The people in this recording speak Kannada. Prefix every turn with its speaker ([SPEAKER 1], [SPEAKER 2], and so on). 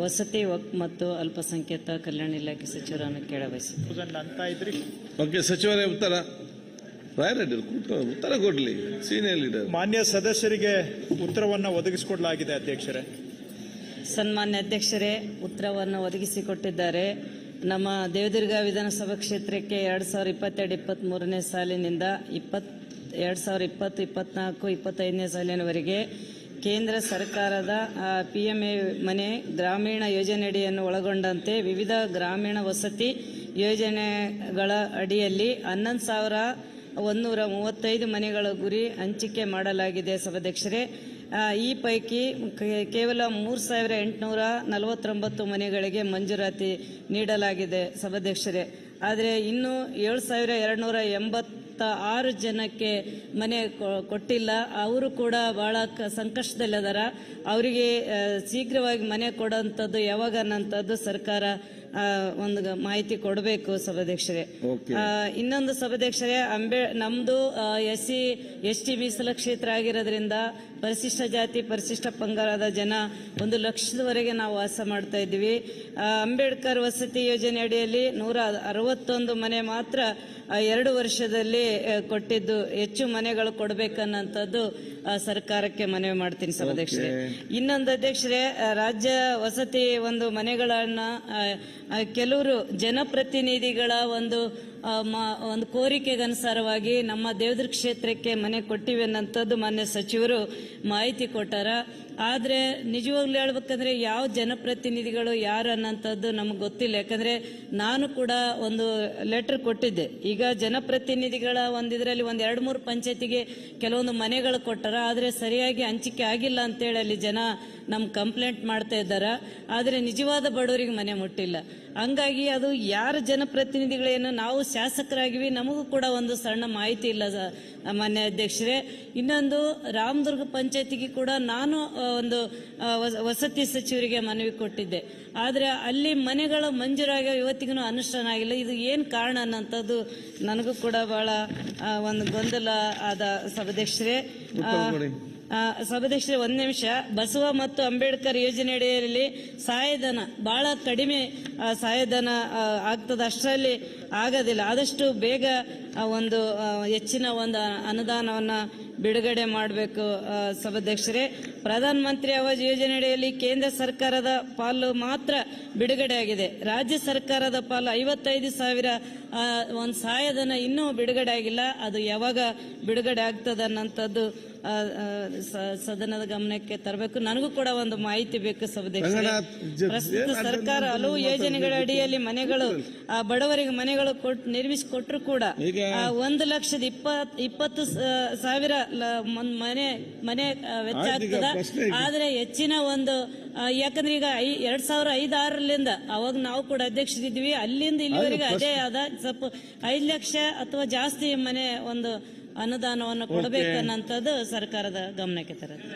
[SPEAKER 1] ವಸತಿ ವಕ್ ಮತ್ತು ಅಲ್ಪಸಂಖ್ಯಾತ ಕಲ್ಯಾಣ ಇಲಾಖೆ ಸಚಿವರನ್ನು ಕೇಳ
[SPEAKER 2] ತೌಸಂಡ್ ಅಂತ ಇದ್ರಿ?
[SPEAKER 3] ಓಕೆ ಸಚಿವರೇ ಉತ್ತರ. ರಾಯರೆಡ್ಡಿ ಉತ್ತರ ಕೊಡಲಿ ಸೀನಿಯರ್ ಲೀಡರ್
[SPEAKER 2] ಮಾನ್ಯ ಸದಸ್ಯರಿಗೆ ಉತ್ತರವನ್ನು ಒದಗಿಸಿಕೊಡಲಾಗಿದೆ ಅಧ್ಯಕ್ಷರೇ.
[SPEAKER 1] ಸನ್ಮಾನ್ಯ ಅಧ್ಯಕ್ಷರೇ ಉತ್ತರವನ್ನು ಒದಗಿಸಿಕೊಟ್ಟಿದ್ದಾರೆ. ನಮ್ಮ ದೇವದುರ್ಗ ವಿಧಾನಸಭಾ ಕ್ಷೇತ್ರಕ್ಕೆ ಎರಡು ಸಾವಿರದ ಇಪ್ಪತ್ತೆರಡು ಇಪ್ಪತ್ತ್ಮೂರನೇ ಸಾಲಿನಿಂದ ಇಪ್ಪತ್ ಎರಡು ಸಾವಿರದ ಇಪ್ಪತ್ತು ಇಪ್ಪತ್ನಾಲ್ಕು ಇಪ್ಪತ್ತೈದನೇ ಸಾಲಿನವರೆಗೆ ಕೇಂದ್ರ ಸರ್ಕಾರದ ಪಿ ಎಂ ಎ ಮನೆ ಗ್ರಾಮೀಣ ಯೋಜನೆಯಡಿಯನ್ನು ಒಳಗೊಂಡಂತೆ ವಿವಿಧ ಗ್ರಾಮೀಣ ವಸತಿ ಯೋಜನೆಗಳ ಅಡಿಯಲ್ಲಿ ಹನ್ನೊಂದು ಸಾವಿರ ಒಂದೂರ ಮೂವತ್ತೈದು ಮನೆಗಳ ಗುರಿ ಹಂಚಿಕೆ ಮಾಡಲಾಗಿದೆ ಸಭಾಧ್ಯಕ್ಷರೇ. ಈ ಪೈಕಿ ಕೇವಲ ಮೂರು ಸಾವಿರ ಎಂಟುನೂರ ನಲವತ್ತೊಂಬತ್ತು ಮನೆಗಳಿಗೆ ಮಂಜೂರಾತಿ ನೀಡಲಾಗಿದೆ ಸಭಾಧ್ಯಕ್ಷರೇ. ಆದರೆ ಇನ್ನು ಏಳು ಸಾವಿರ ಎರಡುನೂರ ಎಂಬತ್ತ ಆರು ಜನಕ್ಕೆ ಮನೆ ಕೊಟ್ಟಿಲ್ಲ. ಅವರು ಕೂಡ ಭಾಳ ಕ ಸಂಕಷ್ಟದಲ್ಲಿದ್ದಾರೆ ಅವರಿಗೆ ಶೀಘ್ರವಾಗಿ ಮನೆ ಕೊಡೋಂಥದ್ದು ಯಾವಾಗ ಅನ್ನೋಂಥದ್ದು ಸರ್ಕಾರ ಒಂದು ಮಾಹಿತಿ ಕೊಡಬೇಕು ಸಭಾಧ್ಯಕ್ಷರೇ. ಆ, ಇನ್ನೊಂದು ಸಭಾಧ್ಯಕ್ಷರೇ ಅಂಬೇ ನಮ್ದು ಎಸ್ ಸಿ ಎಸ್ ಟಿ ಮೀಸಲ ಕ್ಷೇತ್ರ ಆಗಿರೋದ್ರಿಂದ ಪರಿಶಿಷ್ಟ ಜಾತಿ ಪರಿಶಿಷ್ಟ ಪಂಗಾರದ ಜನ ಒಂದು ಲಕ್ಷದವರೆಗೆ ನಾವು ವಾಸ ಮಾಡ್ತಾ ಇದ್ದೀವಿ. ಅಂಬೇಡ್ಕರ್ ವಸತಿ ಯೋಜನೆ ಅಡಿಯಲ್ಲಿ ನೂರ ಅರವತ್ತೊಂದು ಮನೆ ಮಾತ್ರ ಎರಡು ವರ್ಷದಲ್ಲಿ ಕೊಟ್ಟಿದ್ದು ಹೆಚ್ಚು ಮನೆಗಳು ಕೊಡಬೇಕನ್ನಂಥದ್ದು ಸರ್ಕಾರಕ್ಕೆ ಮನವಿ ಮಾಡ್ತೀನಿ ಸಭಾಧ್ಯಕ್ಷರೇ. ಇನ್ನೊಂದು ಅಧ್ಯಕ್ಷರೇ ರಾಜ್ಯ ವಸತಿ ಒಂದು ಮನೆಗಳನ್ನ ಕೆಲವರು ಜನಪ್ರತಿನಿಧಿಗಳ ಒಂದು ಒಂದು ಕೋರಿಕೆಗನುಸಾರವಾಗಿ ನಮ್ಮ ದೇವದ್ರ ಕ್ಷೇತ್ರಕ್ಕೆ ಮನೆ ಕೊಟ್ಟಿವೆ ಅನ್ನೋಂಥದ್ದು ಮಾನ್ಯ ಸಚಿವರು ಮಾಹಿತಿ ಕೊಟ್ಟಾರ. ಆದರೆ ನಿಜವಾಗ್ಲೂ ಹೇಳ್ಬೇಕಂದ್ರೆ ಯಾವ ಜನಪ್ರತಿನಿಧಿಗಳು ಯಾರು ಅನ್ನೋಂಥದ್ದು ನಮಗೆ ಗೊತ್ತಿಲ್ಲ. ಯಾಕಂದರೆ ನಾನು ಕೂಡ ಒಂದು ಲೆಟರ್ ಕೊಟ್ಟಿದ್ದೆ. ಈಗ ಜನಪ್ರತಿನಿಧಿಗಳ ಒಂದು ಇದರಲ್ಲಿ ಒಂದು ಎರಡು ಮೂರು ಪಂಚಾಯತಿಗೆ ಕೆಲವೊಂದು ಮನೆಗಳು ಕೊಟ್ಟಾರ. ಆದರೆ ಸರಿಯಾಗಿ ಹಂಚಿಕೆ ಆಗಿಲ್ಲ ಅಂತೇಳಿ ಅಲ್ಲಿ ಜನ ನಮ್ಮ ಕಂಪ್ಲೇಂಟ್ ಮಾಡ್ತಾ ಇದ್ದಾರೆ. ಆದರೆ ನಿಜವಾದ ಬಡವರಿಗೆ ಮನೆ ಮುಟ್ಟಿಲ್ಲ. ಹಂಗಾಗಿ ಅದು ಯಾರ ಜನಪ್ರತಿನಿಧಿಗಳೇನು ನಾವು ಶಾಸಕರಾಗಿವಿ ನಮಗೂ ಕೂಡ ಒಂದು ಸಣ್ಣ ಮಾಹಿತಿ ಇಲ್ಲ ಮಾನ್ಯ ಅಧ್ಯಕ್ಷರೇ. ಇನ್ನೊಂದು ರಾಮದುರ್ಗ ಪಂಚಾಯತಿಗೆ ಕೂಡ ನಾನು ಒಂದು ವಸ- ವಸತಿ ಸಚಿವರಿಗೆ ಮನವಿ ಕೊಟ್ಟಿದ್ದೆ. ಆದರೆ ಅಲ್ಲಿ ಮನೆಗಳು ಮಂಜೂರಾಗಿ ಇವತ್ತಿಗೂ ಅನುಷ್ಠಾನ ಆಗಿಲ್ಲ. ಇದು ಏನು ಕಾರಣ ಅನ್ನೋಂಥದ್ದು ನನಗೂ ಕೂಡ ಬಹಳ ಒಂದು ಗೊಂದಲ ಆದ ಸಭಾಧ್ಯಕ್ಷರೇ. ಸಭಾಧ್ಯಕ್ಷರೇ ಒಂದು ನಿಮಿಷ. ಬಸವ ಮತ್ತು ಅಂಬೇಡ್ಕರ್ ಯೋಜನೆಯಡಿಯಲ್ಲಿ ಸಹಾಯಧನ ಬಹಳ ಕಡಿಮೆ ಸಹಾಯಧನ ಆಗ್ತದೆ. ಅಷ್ಟರಲ್ಲಿ ಆಗೋದಿಲ್ಲ. ಆದಷ್ಟು ಬೇಗ ಒಂದು ಹೆಚ್ಚಿನ ಒಂದು ಅನುದಾನವನ್ನು ಬಿಡುಗಡೆ ಮಾಡಬೇಕು ಸಭಾಧ್ಯಕ್ಷರೇ. ಪ್ರಧಾನ ಮಂತ್ರಿ ಆವಾಸ್ ಯೋಜನೆಯಡಿಯಲ್ಲಿ ಕೇಂದ್ರ ಸರ್ಕಾರದ ಪಾಲು ಮಾತ್ರ ಬಿಡುಗಡೆ ಆಗಿದೆ. ರಾಜ್ಯ ಸರ್ಕಾರದ ಪಾಲು ಐವತ್ತೈದು ಸಾವಿರ ಒಂದು ಸಹಾಯಧನ ಇನ್ನೂ ಬಿಡುಗಡೆ ಆಗಿಲ್ಲ. ಅದು ಯಾವಾಗ ಬಿಡುಗಡೆ ಆಗ್ತದೆ ಅನ್ನೋಂಥದ್ದು ಸದನದ ಗಮನಕ್ಕೆ ತರಬೇಕು. ನನಗೂ ಕೂಡ ಒಂದು ಮಾಹಿತಿ ಬೇಕು ಸಭಾಧ್ಯಕ್ಷರೇ. ಪ್ರಸ್ತುತ ಸರ್ಕಾರ ಹಲವು ಯೋಜನೆಗಳ ಅಡಿಯಲ್ಲಿ ಮನೆಗಳು ಆ, ಬಡವರಿಗೆ ಮನೆಗಳು ಕೊಟ್ಟು ನಿರ್ಮಿಸಿಕೊಟ್ರು ಕೂಡ. ಒಂದು ಲಕ್ಷದ ಇಪ್ಪತ್ ಇಪ್ಪತ್ತು ಸಾವಿರ ಒಂದ್ ಮನೆ ಮನೆ ವೆಚ್ಚ ಆಗ್ತದ. ಆದ್ರೆ ಹೆಚ್ಚಿನ ಒಂದು ಯಾಕಂದ್ರೆ ಈಗ ಐ ಎರಡ್ ಸಾವಿರ ಐದಾರರಿಂದ ಅವಾಗ ನಾವು ಕೂಡ ಅಧ್ಯಕ್ಷರಿದ್ವಿ ಅಲ್ಲಿಂದ ಇಲ್ಲಿವರೆಗೆ ಅದೇ ಆದ ಸ್ವಲ್ಪ ಐದು ಲಕ್ಷ ಅಥವಾ ಜಾಸ್ತಿ ಮನೆ ಒಂದು ಅನುದಾನವನ್ನು ಕೊಡಬೇಕನ್ನಂಥದ್ದು ಸರ್ಕಾರದ ಗಮನಕ್ಕೆ ತರೋದು.